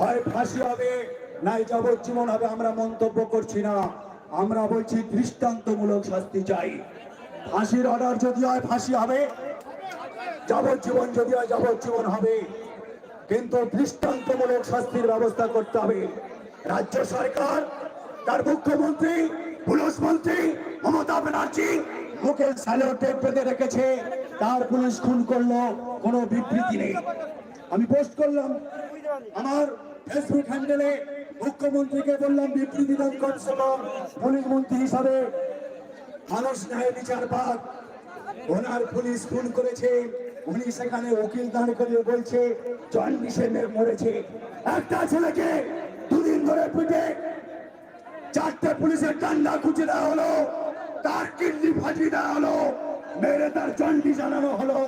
হয় ফাঁসি হবে, নাই যাবজ্জীবন হবে, আমরা মন্তব্য করছি না। আমরা বলছি দৃষ্টান্তমূলক শাস্তি চাই। ফাঁসির অর্ডার যদি হয়, ফাঁসি হবে। যাবজ্জীবন যদি হয়, যাবজ্জীবন হবে। কিন্তু দৃষ্টান্তমূলক শাস্তির ব্যবস্থা করতে হবে। রাজ্য সরকার, তার মুখ্যমন্ত্রী, পুলিশ মন্ত্রী, মমতা ব্যানার্জি মুখে স্যালো টেপ বেঁধে রেখেছে। তার পুলিশ খুন করল, কোনো বিবৃতি নেই। আমি পোস্ট করলাম। আমার ফেসবুক হ্যান্ডেলে মুখ্যমন্ত্রীকে বললাম বিবৃতি দান করছিল পুলিশ মন্ত্রী হিসাবে মানুষ ন্যায় বিচার পাক। ওনার পুলিশ খুন করেছে, উনি সেখানে উকিল দাঁড় করে বলছে জন্ডিসে মরেছে। একটা ছেলেকে দুদিন ধরে পিটে চারটে পুলিশের ডান্ডা খুঁজে দেওয়া হলো, তার কিডনি ফাটিয়ে দেওয়া হলো, মেরে তার জন্ডিস জানানো হলো।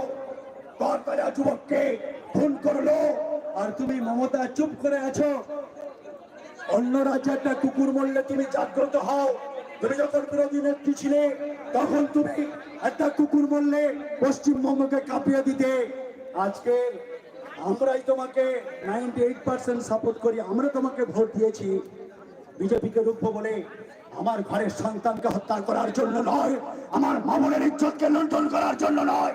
তরতাজা যুবককে খুন করল আর তুমি মমতা, চুপ করে আছো? অন্য রাজ্যে একটা কুকুর মরলে তুমি জাগ্রত হও। তুমি যখন বিরোধী নেত্রী ছিলে, তখন তুমি একটা কুকুর মরলে পশ্চিমবঙ্গকে কাঁপিয়ে দিতে। আজকে আমরাই তোমাকে নাইনটি এইট পার্সেন্ট সাপোর্ট করি, আমরা তোমাকে ভোট দিয়েছি। বিজেপিকে রুখবো বলে আমার ঘরের সন্তানকে হত্যা করার জন্য নয়, আমার মামনের ইজ্জতকে লুণ্ঠন করার জন্য নয়।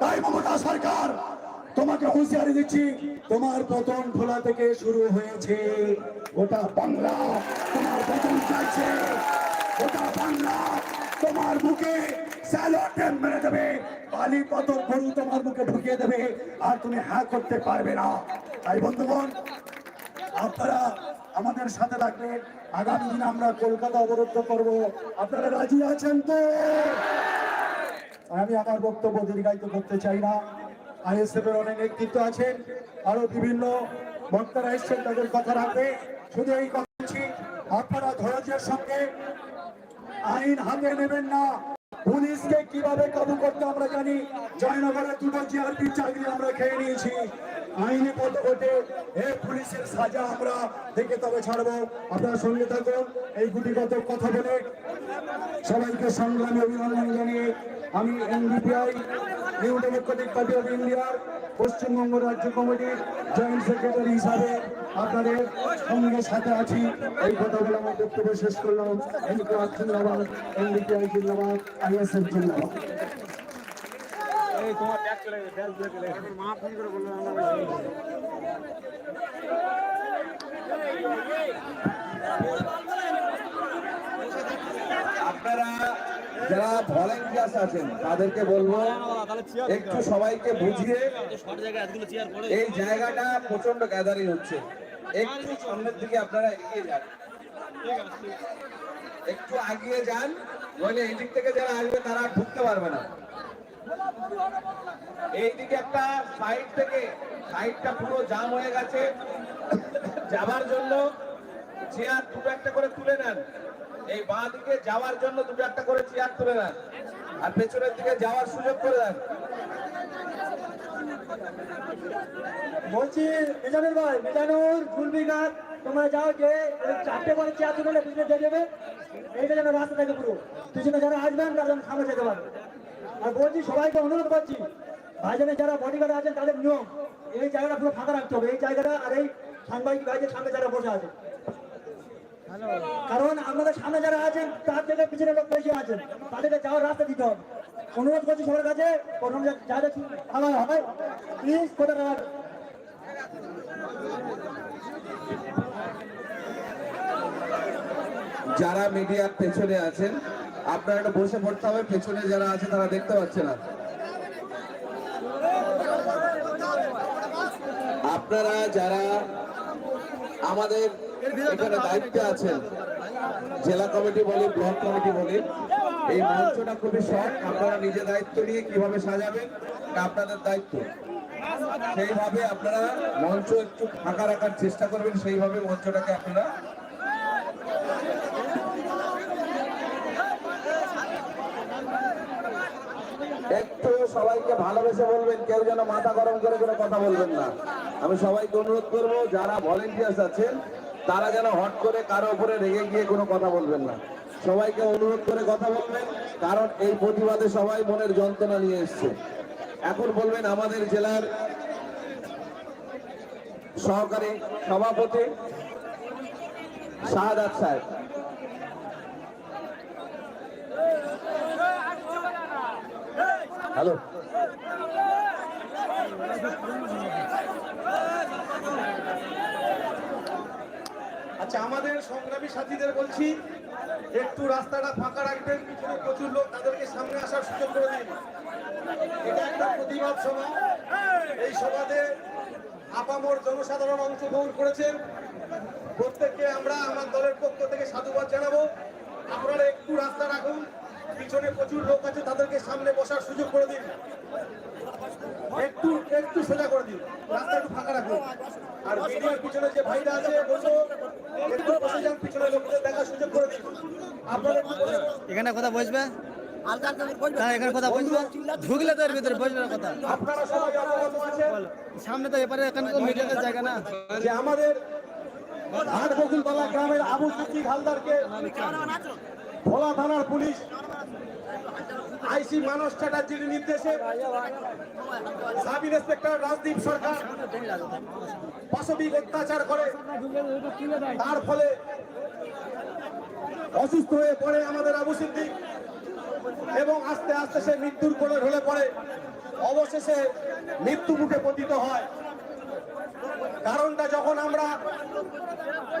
তাই মমতা সরকার তোমাকে হুঁশিয়ারি দিচ্ছি, তোমার পতন খোলা থেকে শুরু হয়েছে। গোটা বাংলা তোমার পতন চাইছে। গোটা বাংলা তোমার মুখে দেবে। তোমার মুখে ঢুকিয়ে দেবে, আর তুমি হ্যাঁ করতে পারবে না। তাই আপনারা আমাদের সাথে আগামী দিন আমরা কলকাতা আপনারা রাজি আছেন তো? আমি আমার বক্তব্য দীর্ঘায়িত করতে চাই না। আইএসএফ এর অনেক নেতৃত্ব আছেন, আরও বিভিন্ন বক্তারা এসছেন তাদের কথা রাখবে। শুধু এই কথা বলছি, আপনারা ধৈর্যের সঙ্গে আইন হাতে নেবেন না। পুলিশকে কীভাবে কাবু করতে আমরা জানি, জয়নগরে দুটো জিআরপি চাকরি আমরা খেয়ে নিয়েছি। আইনে কত ঘটে এ পুলিশের সাজা আমরা দেখে তবে ছাড়বো। আপনার সঙ্গে থাকুন, এই গুটিগত কথা বলে সবাইকে সংগ্রামী অভিনন্দন জানিয়ে আমি NDPI new democratic party of ইন্ডিয়ার পশ্চিমবঙ্গ রাজ্য কমিটির জয়েন্ট সেক্রেটারি হিসাবে আপনাদের সঙ্গে সাথে আছি এই কথা বলে আমার বক্তব্য শেষ করলাম এনডিপিআর জিন্দাবাদ এনডিপিআই জিন্দাবাদ আইএসএফ জিন্দাবাদ আপনারা যারা ভলেন্টিয়ার্স আছেন, তাদেরকে বলব, একটু সবাইকে বুঝিয়ে এই জায়গাটা প্রচণ্ড গ্যাদারিং হচ্ছে। একটু সামনের দিকে আপনারা এগিয়ে যান। একটু আগিয়ে যান, নইলে এই দিক থেকে যারা আসবে, তারা ঢুকতে পারবে না। এইদিকে একটা সাইড থেকে সাইডটা পুরো জাম হয়ে গেছে। যাবার জন্য চেয়ার দুটো একটা করে তুলে নেন। এই বাঁ দিকে যাওয়ার জন্য দুটো একটা করে চেয়ার তুলে নেন। আর পেছনের দিকে যাওয়ার সুযোগ করে দেন। বলছি, মিজানুর ভাই, মিজানুর ফুলবিঘাট তোমরা যাও যে চারটে করে চেয়ার তুলে পিছনে দিয়ে দেবে। এইটা যেন রাস্তা থাকে পুরো। পিছনে যারা আসবেন, তারা যেন সামনে যেতে পারবে। আর বলছি, সবাইকে অনুরোধ করছি, ভাইজানের যারা বডিগার্ড আছেন, তাদের নিয়ম, এই জায়গাটা পুরো ফাঁকা রাখতে হবে। এই জায়গাটা আর এই সাংবাদিক ভাইদের সামনে যারা বসে আছে। কারণ আমাদের সামনে যারা আছেন, তার থেকে পিছনে লোক বেশি আছেন। তাদেরকে যাওয়ার রাস্তা দিতে হবে। অনুরোধ করছি সবার কাছে, প্রথম যাদের ভালো হয় প্লিজ রাখবেন যারা মিডিয়ার পেছনে আছেন, আপনারা একটু বসে পড়তে হবে। পেছনে যারা আছে, তারা দেখতে পাচ্ছে না। আপনারা যারা আমাদের এখানে দায়িত্বে আছেন জেলা কমিটি বলি, ব্লক কমিটি বলি। এই মঞ্চটা খুবই শর্ট আপনারা নিজে দায়িত্ব নিয়ে কীভাবে সাজাবেন আপনাদের দায়িত্ব। সেইভাবে আপনারা মঞ্চ একটু ফাঁকা রাখার চেষ্টা করবেন, সেইভাবে মঞ্চটাকে আপনারা একটু সবাইকে ভালোবেসে বলবেন, কেউ যেন মাথা গরম করে করে কথা বলবেন না। আমি সবাইকে অনুরোধ করব, যারা ভলেন্টিয়ার্স আছেন তারা যেন হট করে কারও উপরে রেগে গিয়ে কোনো কথা বলবেন না। সবাইকে অনুরোধ করে কথা বলবেন, কারণ এই প্রতিবাদে সবাই মনের যন্ত্রণা নিয়ে এসছে। এখন বলবেন আমাদের জেলার সহকারী সভাপতি শাহাদাত সাহেব। হ্যালো। আচ্ছা আমাদের সংগ্রামী সাথীদের বলছি, একটু রাস্তাটা ফাঁকা রাখবেন, পিছনে প্রচুর লোক, তাদেরকে সামনে আসার সুযোগ করে দিন। এটা একটা প্রতিবাদ সভা। এই সভাতে আপামর জনসাধারণ অংশগ্রহণ করেছেন। প্রত্যেককে আমরা আমার দলের পক্ষ থেকে সাধুবাদ জানাব। আপনারা একটু রাস্তা রাখুন, পিছনে প্রচুর লোক আছে, তাদেরকে সামনে বসার সুযোগ করে দিন। একটু একটু সোজা করে দিন রাস্তা একটু ফাঁকা রাখুন আর মিডিয়ার পিছনে যে ভাইরা আছে একটু বসে যান পিছনে লোকদের দেখার সুযোগ করে দিন। যান। এখানে কথা বসবে? হ্যাঁ এখানে কথা বসবে। ঢুকলে তো এর ভিতরে বসবে না কথা। আপনারা সবাই অবগত আছেন সামনে তো এপারে এখানে তো মিডিয়ার জায়গা না। যে আমাদের হাট বকুলতলা গ্রামের আবু সিদ্দিক হালদারকে ভোলা থানার পুলিশ, আইসি মানস চ্যাটার্জির নির্দেশে সাব ইন্সপেক্টর রাজদীপ সরকার পাশবিক অত্যাচার করে। তার ফলে অসুস্থ হয়ে পড়ে আমাদের আবু সিদ্দিক এবং আস্তে আস্তে সে মৃত্যুর কোলে ঢলে পড়ে। অবশেষে মৃত্যু মুখে পতিত হয়। কারণটা যখন আমরা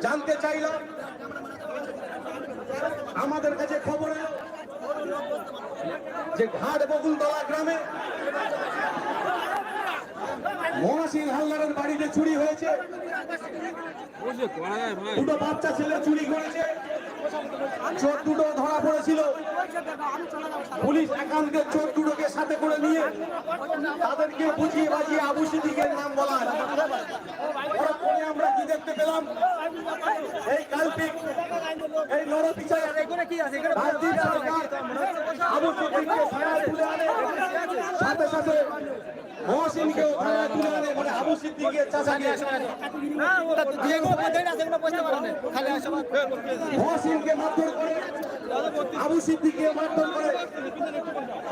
জানতে চাইলাম আমাদের কাছে খবর যে ঘাট বকুলতলা গ্রামে মহাসিং হালদারের বাড়িতে চুরি হয়েছে। দুটো বাচ্চা ছেলে চুরি করেছে। চোর দুটো ধরা পড়েছিল। পুলিশ একান্তের চোর দুটোকে সাথে করে নিয়ে তাদেরকে বুঝিয়ে বাজিয়ে আবু সিদ্দিকের নাম বলা। পরে আমরা কি দেখতে পেলাম? এই কাল্পিক, এই নরপিচার আবু সিদ্দিককে সাথে সাথে মহসিনকেও থানায় তুলে আনে মানে আবু সিদ্দিকের চাচাকে মহসিনকে মারধর করে আবু সিদ্দিককে মারধর করে।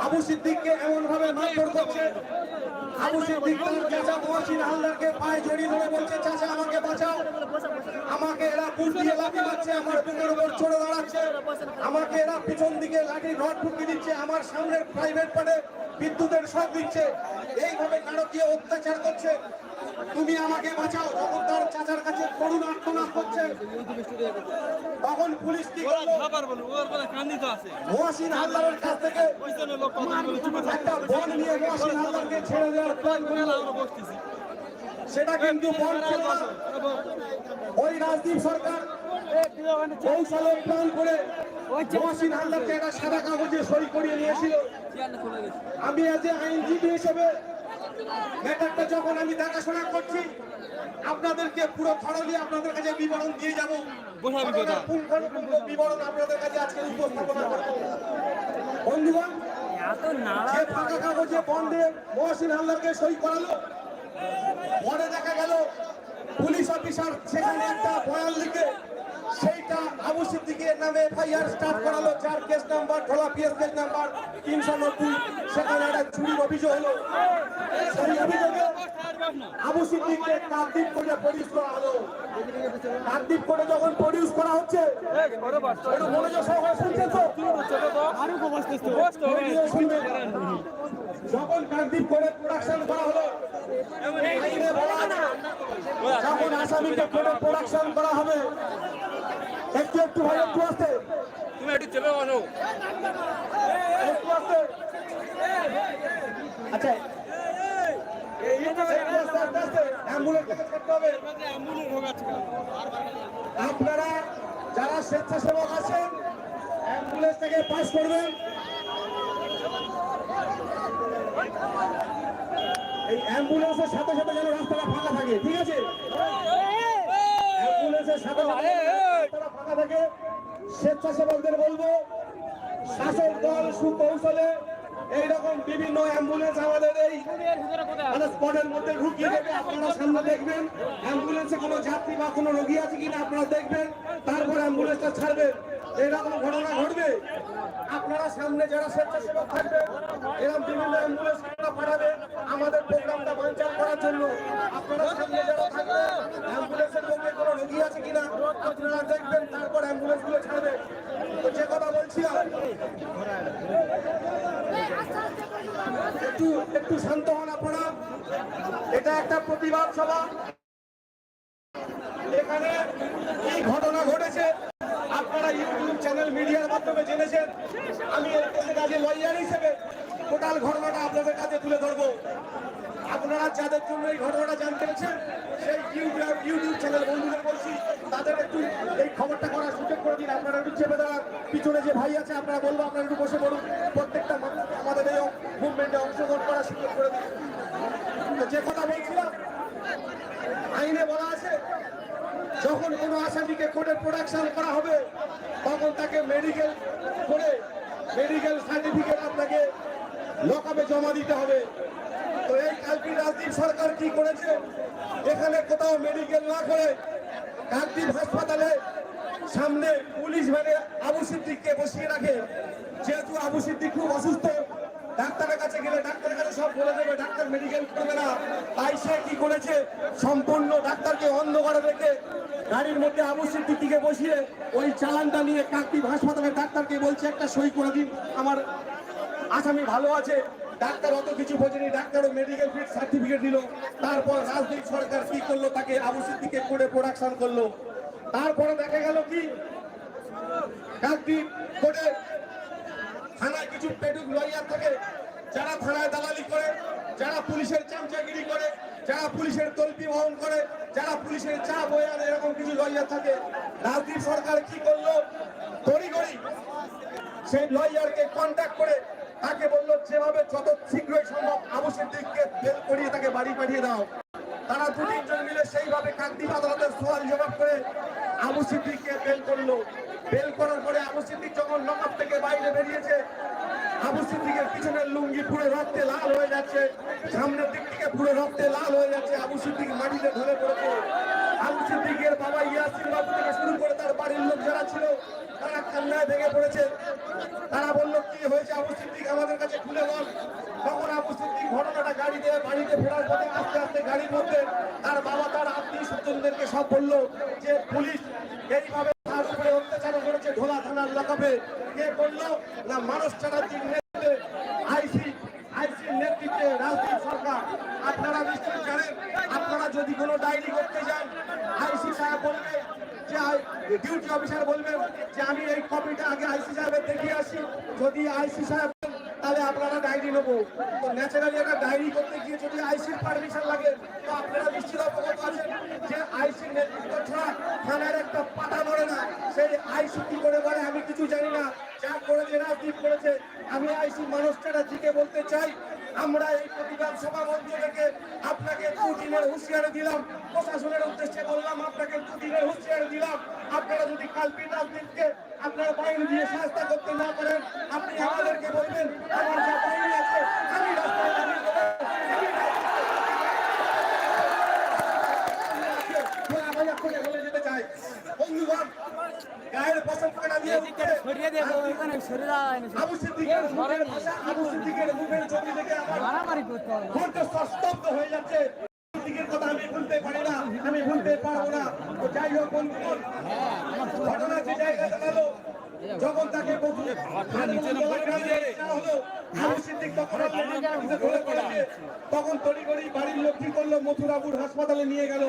আবু সিদ্দিককে এমন ভাবে মারধর করছে। আবু সিদ্দিক তার চাচা মহসিন হালদারকে পায়ে জড়িয়ে ধরে বলছে চাচা আমাকে বাঁচাও। আমাকে এরা পুল দিয়ে লাঠি মারছে আমার বুকের উপর চড়ে দাঁড়াচ্ছে। আমাকে এরা পিছন দিকে লাঠি রড ঢুকিয়ে দিচ্ছে। আমার সামনের প্রাইভেট পার্টে বিদ্যুতের শক দিচ্ছে। এইভাবে নারকীয় অত্যাচার করছে। তুমি আমাকে বাঁচাও যখন তার চাচার কাছে করুণ আর্তনাদ করছে। তখন পুলিশ কি মহাসিন হালদারের কাছ থেকে একটা বন নিয়ে মহাসিন হালদারকে ছেড়ে দেওয়ার প্ল্যান করল। সেটা কিন্তু বন ছিল ওই রাজদীপ সরকার কৌশলে প্ল্যান করে মহাসিন হালদারকে একটা সাদা কাগজে সই করিয়ে নিয়েছিল। আমি আজ আইনজীবী হিসেবে ম্যাটারটা যখন আমি দেখাশোনা করছি আপনাদেরকে পুরো থরলি আপনাদের কাছে বিবরণ দিয়ে যাব। বিবরণ আপনাদের কাছে আজকে উপস্থাপনা করব। বন্ধুগণ যে ফাঁকা কাগজে বন্ডে মহসিন হালদারকে সই করালো পরে দেখা গেল পুলিশ অফিসার সেখানে একটা বয়ান লিখে সেইটা আবু সিদ্দিকের নামে এফআইআর স্টার্ট করালো যার case number Dhola PS case number তিনশো নব্বই। সেখানে একটা চুরির অভিযোগ হলো। সেই অভিযোগে আবু সিদ্দিককে কাকদ্বীপ করে প্রডিউস করা হলো। কাকদ্বীপ করে যখন প্রডিউস করা হচ্ছে মনোযোগ সহকারে শুনছেন তো? যখন কাকদ্বীপ করে প্রোডাকশন করা হলো যখন আসামিকে করে প্রোডাকশন করা হবে একটু একটু ভাই একটু আসতে। তুমি একটু চেপে বসো। একটু আসতে আচ্ছা। আপনারা যারা স্বেচ্ছাসেবক আছেন অ্যাম্বুলেন্স থেকে পাস করবেন। এই অ্যাম্বুলেন্সের সাথে সাথে যেন রাস্তাটা ফাঁকা থাকে ঠিক আছে? অ্যাম্বুলেন্সের সাথে সাথে থাকে স্বেচ্ছাসেবকদের বলব, শাসক দল সুকৌশলে এইরকম বিভিন্ন অ্যাম্বুলেন্স আমাদের এই মানে স্পটের মধ্যে ঢুকিয়ে দেবে। আপনারা সামনে দেখবেন অ্যাম্বুলেন্সে কোনো যাত্রী বা কোনো রোগী আছে কিনা আপনারা দেখবেন, তারপর অ্যাম্বুলেন্সটা ছাড়বেন এরকম ঘটনা ঘটবে। আপনারা সামনে যারা স্বেচ্ছাসেবক থাকবে, এরকম বিভিন্ন অ্যাম্বুলেন্স পাঠাবে। আমাদের প্রোগ্রামটা বাঞ্চাল করার জন্য আপনারা সামনে যারা থাকবে অ্যাম্বুলেন্সের মধ্যে কোনো রোগী আছে কিনা আপনারা দেখবেন, তারপর অ্যাম্বুলেন্সগুলো ছাড়বে। তো যে কথা বলছিলাম একটু একটু শান্ত হন আপনারা। এটা একটা প্রতিবাদ সভা। এখানে এই ঘটনা ঘটেছে। আপনারা ইউটিউব চ্যানেল, মিডিয়ার মাধ্যমে জেনেছেন। আমি কেসের কাজে লয়ার হিসেবে টোটাল ঘটনাটা আপনাদের কাছে তুলে ধরবো। আপনারা যাদের জন্য এই ঘটনাটা জানতে পেরেছেন সেই ইউটিউব ইউটিউব চ্যানেল বন্ধুদের বলছি তাদের একটু এই খবরটা করার সুযোগ করে দিন। আপনারা একটু চেপে দেওয়ার পিছনে যে ভাই আছে, আপনারা বলব, আপনারা একটু বসে পড়ুন। প্রত্যেকটা আমাদের এই মুভমেন্টে অংশগ্রহণ করার সুযোগ করে দিন তো যে কথা বলছিলাম আইনে বলা আছে যখন কোনো আসামিকে কোর্টে প্রোডাকশন করা হবে তখন তাকে মেডিকেল করে মেডিকেল সার্টিফিকেট আপনাকে লকআপে জমা দিতে হবে তো এই কালকি রাজদীপ করেছে। এখানে কোথাও মেডিকেল না করে কাকদ্বীপ হাসপাতালে সামনে পুলিশ ভ্যানে আবু সিদ্দিককে বসিয়ে রাখে। যেহেতু আবু সিদ্দিক খুব অসুস্থ, ডাক্তারের কাছে গেলে ডাক্তারের কাছে সব বলে দেবে, ডাক্তার মেডিকেল করবে না। তাই সে কি করেছে? সম্পূর্ণ ডাক্তারকে অন্ধ করে রেখে গাড়ির মধ্যে আবু সিদ্দিককে বসিয়ে ওই চালানটা নিয়ে কাকদ্বীপ হাসপাতালের ডাক্তারকে বলছে, একটা সই করে দিন। আমার আসামি ভালো আছে ডাক্তার অত কিছু বোঝেনি ডাক্তারও মেডিকেল ফিট সার্টিফিকেট দিল তারপর রাজনৈতিক সরকার কি করল, তাকে আবু সিদ্দিকে করে প্রোডাকশন করল। তারপরে দেখা গেল কি? কোর্টে থানায় কিছু পেটুক লয়ার থাকে, যারা থানায় দালালি করে, যারা পুলিশের চামচাগিরি করে, যারা পুলিশের তলবি বহন করে, যারা পুলিশের চা বয়ে আনে, এরকম কিছু লয়ার থাকে। রাজদীপ সরকার কি করল? তড়িঘড়ি সেই লয়ারকে কন্ট্যাক্ট করে তাকে বলল, যেভাবে যত শীঘ্রই সম্ভব আবু সিদ্দিককে বেল করিয়ে তাকে বাড়ি পাঠিয়ে দাও। তারা দু তিনজন মিলে সেইভাবে কাকদ্বীপ আদালতের সওয়াল জবাব করে আবু সিদ্দিককে বেল করল। বেল করার পরে আবু সিদ্দিক যখন লকআপ থেকে বাইরে বেরিয়েছে আবু সিদ্দিকের পিছনের লুঙ্গি পুরো রক্তে লাল হয়ে যাচ্ছে, সামনের দিক থেকে পুরো রক্তে লাল হয়ে যাচ্ছে আবু সিদ্দিক মাটিতে ঢলে পড়েছে। আবু সিদ্দিকের বাবা ইয়াসিন বাবু থেকে শুরু করে তার বাড়ির লোক যারা ছিল, তারা কান্নায় ভেঙে পড়েছে। তারা বলল, কি হয়েছে আবু সিদ্দিক? আমাদের কাছে খুলে বল। তখন আবু সিদ্দিক ঘটনাটা গাড়িতে, বাড়িতে ফেরার পথে আস্তে আস্তে গাড়ির মধ্যে তার বাবা, তার আত্মীয় স্বজনদেরকে সব বলল যে, পুলিশ এইভাবে তার উপরে অত্যাচার করেছে ঢোলা থানার লকাপে কে করল না মানুষ চ্যাটার্জির নেতৃত্বে, আইসি আইসির নেতৃত্বে রাজনীতি সরকার। আপনারা নিশ্চয়ই জানেন, আপনারা যদি কোনো ডায়েরি করতে যান আইসি সাহেব বলবে যে ডিউটি অফিসার বলবেন যে আমি এই কপিটা আগে আইসি সাহেবের দেখিয়ে আসি। যদি আইসি সাহেব তাহলে আপনারা ডায়েরি নেব। তো ন্যাচারালি একটা ডায়েরি করতে গিয়ে যদি আইসির পারমিশন লাগে, তো আপনারা নিশ্চিত অবগত আছেন যে আইসির নেতৃত্ব ছাড়া থানার একটা পাতা নড়ে না। সেই আইসি কি করে বলে আমি কিছু জানি না। যা করেছে, রাজদীপ করেছে আমি আইসি মানুষ চ্যাটার্জিকে বলতে চাই, আমরা এই প্রতিবাদ সভা মঞ্চ থেকে আপনাকে দুদিনের হুঁশিয়ারি দিলাম। প্রশাসনের উদ্দেশ্যে বললাম, আপনাকে দুদিনের হুঁশিয়ারি দিলাম। আপনারা যদি কালকে রাজনীতিকে আপনারা বাইরে দিয়ে সাহায্য করতে না পারেন, আপনি আমাদেরকে বলবেন, আমার যা আছে আমি রাস্তায় দাঁড়িয়ে দেবো আমি রাস্তায় করে বলে যেতে চাই বন্ধুগণ গায়ের পছন্দটা দিয়ে উঠতে সরিয়ে দিয়ে ওখানে সরে যাওয়া আবু সিদ্দিকের মুখের ভাষা আবু সিদ্দিকের মুখের ছবি দেখে আমার মারামারি করতে হবে। হয়ে যাচ্ছে। কথা আমি ভুলতে পারি না আমি ভুলতে পারব না। যাই হোক বন্ধুগণ ঘটনা যে জায়গায় দাঁড়াল যখন তাকে হলো তখন তড়িঘড়ি বাড়ির লোক কি করল? মথুরাপুর হাসপাতালে নিয়ে গেল।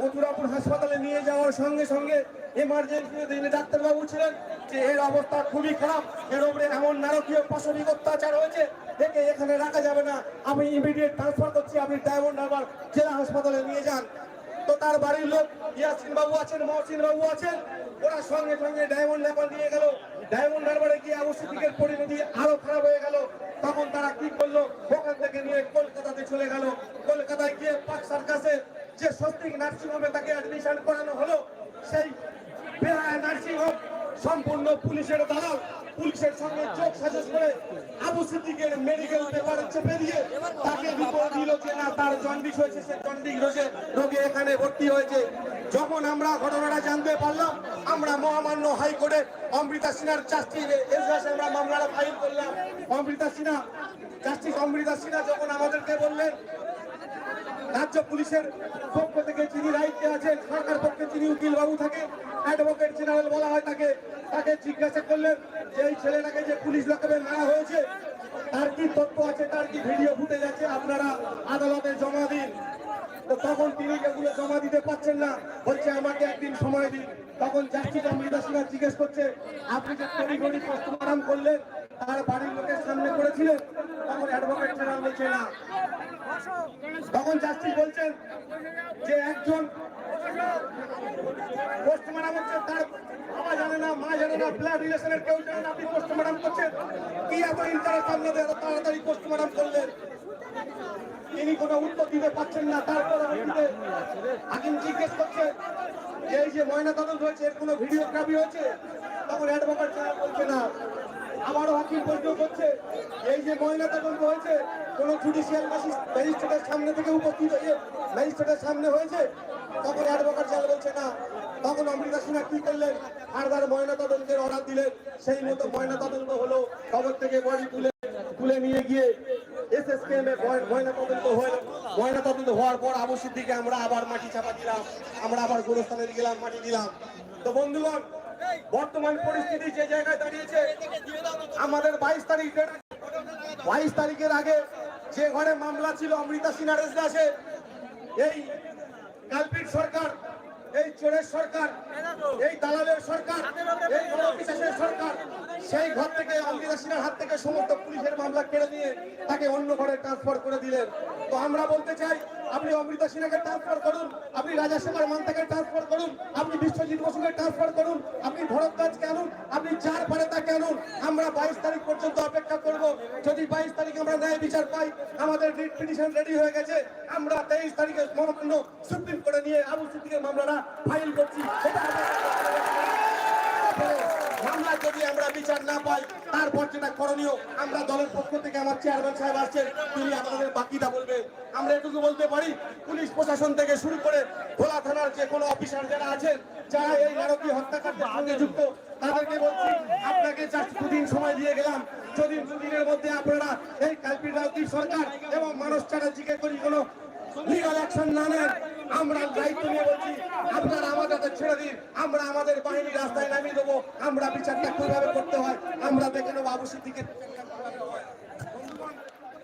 মথুরাপুর হাসপাতালে নিয়ে যাওয়ার সঙ্গে সঙ্গে এমার্জেন্সিতে যিনি ডাক্তারবাবু ছিলেন, যে এর অবস্থা খুবই খারাপ। এর উপরে এমন নারকীয় পাশবিক অত্যাচার হয়েছে একে এখানে রাখা যাবে না। আমি ইমিডিয়েট ট্রান্সফার করছি, আপনি ডায়মন্ড হারবার জেলা হাসপাতালে নিয়ে যান। তো তার বাড়ির লোক ইয়াসিন বাবু আছেন, মহসিন বাবু আছেন, ওরা সঙ্গে সঙ্গে ডায়মন্ড হারবার নিয়ে গেল। ডায়মন্ড হারবারে গিয়ে আবু সিদ্দিকের পরিণতি আরও খারাপ হয়ে গেল। তখন তারা কি করল? ওখান থেকে নিয়ে কলকাতাতে চলে গেল। কলকাতায় গিয়ে পাক সার্কাসে যে নার্সিং হোমে তাকে অ্যাডমিশন করানো হলো, সেই নার্সিং হোম সম্পূর্ণ পুলিশের পুলিশের সঙ্গে চোখ সাজস করে আবু সিদ্দিকের মেডিকেল পেপারে চেপে দিয়ে তাকে রিপোর্ট দিল যে না, তার জন্ডিস হয়েছে, সে জন্ডিস রোগে রোগে এখানে ভর্তি হয়েছে। যখন আমরা ঘটনাটা জানতে পারলাম, আমরা মহামান্য হাইকোর্টে অমৃতা সিনহার জাস্টিস এজলাসে আমরা মামলাটা ফাইল করলাম। অমৃতা সিনহা জাস্টিস অমৃতা সিনহা যখন আমাদেরকে বললেন রাজ্য পুলিশের পক্ষ থেকে যিনি দায়িত্বে আছেন, সরকার পক্ষে যিনি উকিল বাবু থাকেন অ্যাডভোকেট জেনারেল বলা হয় তাকে তাকে জিজ্ঞাসা করলেন যে এই ছেলেটাকে যে পুলিশ লকাবে মারা হয়েছে, তার কি তথ্য আছে, তার কি ভিডিও ফুটেজ আছে, আপনারা আদালতে জমা দিন। তো তখন তিনি এগুলো জমা দিতে পারছেন না, বলছে আমাকে একদিন সময় দিন। তখন জাস্টিস অমৃতা সিনহা জিজ্ঞেস করছে, আপনি যে তড়িঘড়ি পোস্টমর্টম করলেন তার বাড়ির লোকের সামনে করেছিলেন, তখন অ্যাডভোকেট জেনারেল বলছে না। তখন জাস্টিস বলছেন যে একজন পোস্টমর্টম হচ্ছে, তার বাবা জানে না, মা জানে না ব্লাড রিলেশনের কেউ জানে না, আপনি পোস্টমর্টম করছেন। কি এত ইন্টারেস্ট আপনাদের তাড়াতাড়ি পোস্টমর্টম করলেন? তিনি কোনো উত্তর দিতে পারছেন না, তারপর হাকিম জিজ্ঞেস করছে যে এই যে ময়না তদন্ত হয়েছে, এর কোনো ভিডিওগ্রাফি হয়েছে? তখন অ্যাডভোকেট সাহেব বলছে না। আবারও হাকিম প্রশ্ন করছে এই যে ময়না তদন্ত হয়েছে, কোন জুডিশিয়াল ম্যাজিস্ট্রেটের সামনে থেকে উপস্থিত হয়ে ম্যাজিস্ট্রেটের সামনে হয়েছে, তখন অ্যাডভোকেট সাহেব বলছে, না, তখন অমৃতা সিনহা কি করলেন? ফার্দার ময়না তদন্তের অর্ডার দিলেন। সেই মতো ময়না তদন্ত হলো। খবর থেকে বডি তুলে তুলে নিয়ে গিয়ে এসএসকেএম এ ময়না তদন্ত হলো ময়না তদন্ত হওয়ার পর আবু সিদ্দিকে আমরা আবার মাটি চাপা দিলাম। আমরা আবার গোরস্থানে গেলাম, মাটি দিলাম। তো বন্ধুগণ বর্তমান পরিস্থিতি যে জায়গায় দাঁড়িয়েছে, আমাদের বাইশ তারিখ, বাইশ তারিখের আগে যে ঘরে মামলা ছিল, অমৃতা সিনারেস দাসে এই কালপিট সরকার, এই চোরের সরকার, এই দালালের সরকার, এই সরকার সেই ঘর থেকে অমৃতা সিনহার হাত থেকে সমস্ত পুলিশের মামলা কেড়ে নিয়ে তাকে অন্য ঘরে ট্রান্সফার করে দিলেন। তো আমরা বলতে চাই, আপনি অমৃতা সিনহাকে ট্রান্সফার করুন, আপনি রাজা শেখর মান্তাকে ট্রান্সফার করুন, আপনি বিশ্বজিৎ বসুকে ট্রান্সফার করুন, আপনি ভরতদাসকে আনুন আপনি যার পারে তাকে আনুন আমরা বাইশ তারিখ পর্যন্ত অপেক্ষা করব। যদি বাইশ তারিখ আমরা ন্যায় বিচার পাই, আমাদের রিট পিটিশন রেডি হয়ে গেছে, আমরা তেইশ তারিখে মহামান্য সুপ্রিম কোর্টে নিয়ে আবু সিদ্দিকের মামলাটা ফাইল করছি। এটা মামলা যদি আমরা বিচার না পাই, তারপর যেটা করণীয়, আমরা দলের পক্ষ থেকে আমার চেয়ারম্যান সাহেব আসছেন, তিনি আমাদের বাকিটা বলবে। আমরা এটুকু বলতে পারি, পুলিশ প্রশাসন থেকে শুরু করে ভোলা থানার যে কোনো অফিসার যারা আছেন, যারা এই নারকীয় হত্যাকাণ্ডের সঙ্গে যুক্ত, তাদেরকে বলছি, আপনাকে জাস্ট দুদিন সময় দিয়ে গেলাম। যদি দুদিনের মধ্যে আপনারা এই কালপির রাজনীতি সরকার এবং মানুষ চ্যাটার্জিকে করি কোনো লিগাল অ্যাকশন না নেন আমরা দায়িত্ব নিয়ে বলছি, আপনারা আমাদেরকে ছেড়ে দিন, আমরা আমাদের বাহিনী রাস্তায় নামিয়ে দেবো, আমরা বিচারটা কীভাবে করতে হয়, আমরা দেখে নেব আবু সিদ্দিকের